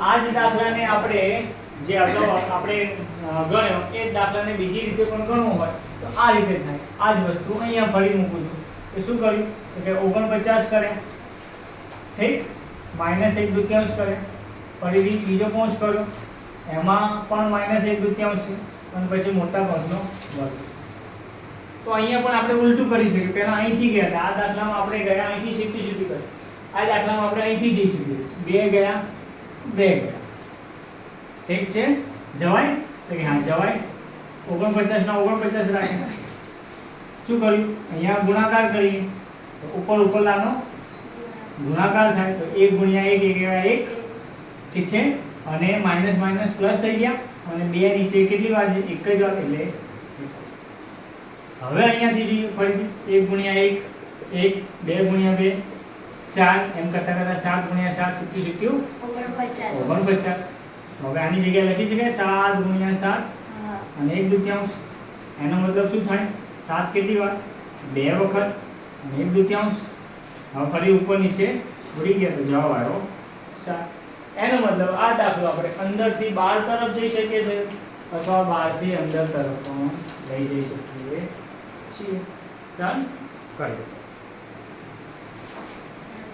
આ જ દાખલાને આપણે જે અગાઉ આપણે ગણ્યો, એ જ દાખલાને બીજી રીતે પણ ગણવું હોય, તો આ રીતે થાય. આ જ વસ્તુ અહીંયા ફરી મૂકું છું. એ શું કર્યું? તો કે ઓગણપચાસ કરે ઠીક? માઇનસ એક દુત્યાંશ કરે ફરીથી બીજો કૌંસ કર્યો. એમાં પણ માઇનસ એક દુત્યાંશ છે. અને પછી મોટા ભાગનો વર્ગ તો અહીંયા પણ આપણે ઉલટું કરી શકીએ પહેલાં અહીંથી ગયા હતા. આ દાખલામાં આપણે ગયા અહીંથી સીધી સીધી કરી. આ દાખલામાં આપણે અહીંથી જઈ શકીએ બે ગયા. બે. ઠીક છે? જવાય? તો કે હા, જવાય. ઓગણપચાસ ના ઓગણપચાસ રાખે. શું કર્યું? અહીંયા ગુણાકાર કરીએ. તો ઉપર ઉપરલાનો ગુણાકાર થાય. તો એક ગુણ્યા એક એક એવા એક. ઠીક છે? અને માઇનસ માઇનસ પ્લસ થઈ ગયા. અને બે નીચે કેટલી વાર છે? એક જ વાર. એટલે હવે અહીંયાથી જોઈએ. ફરીથી. એક ગુણ્યા એક એક, બે ગુણ્યા બે. ચાર એમ કરતા કરતા સાત ગુણ્યા સાત સિત્યુ સિત્યુ ઓગણપચાસ. તો હવે આની જગ્યાએ લખી શકાય સાત ગુણ્યા સાત અને એક દુત્યાંશ. એનો મતલબ શું થાય? સાત કેટલી વાર? બે વખત અને એક દુત્યાંશ. હવે ફરી ઉપર નીચે ઉડી ગયા તો જવાબ આવ્યો સાત. એનો મતલબ આ દાખલો આપણે અંદરથી બહાર તરફ જઈ શકીએ છીએ અથવા બહારથી અંદર તરફ પણ લઈ જઈ શકીએ છીએ. ચાલ? કરીએ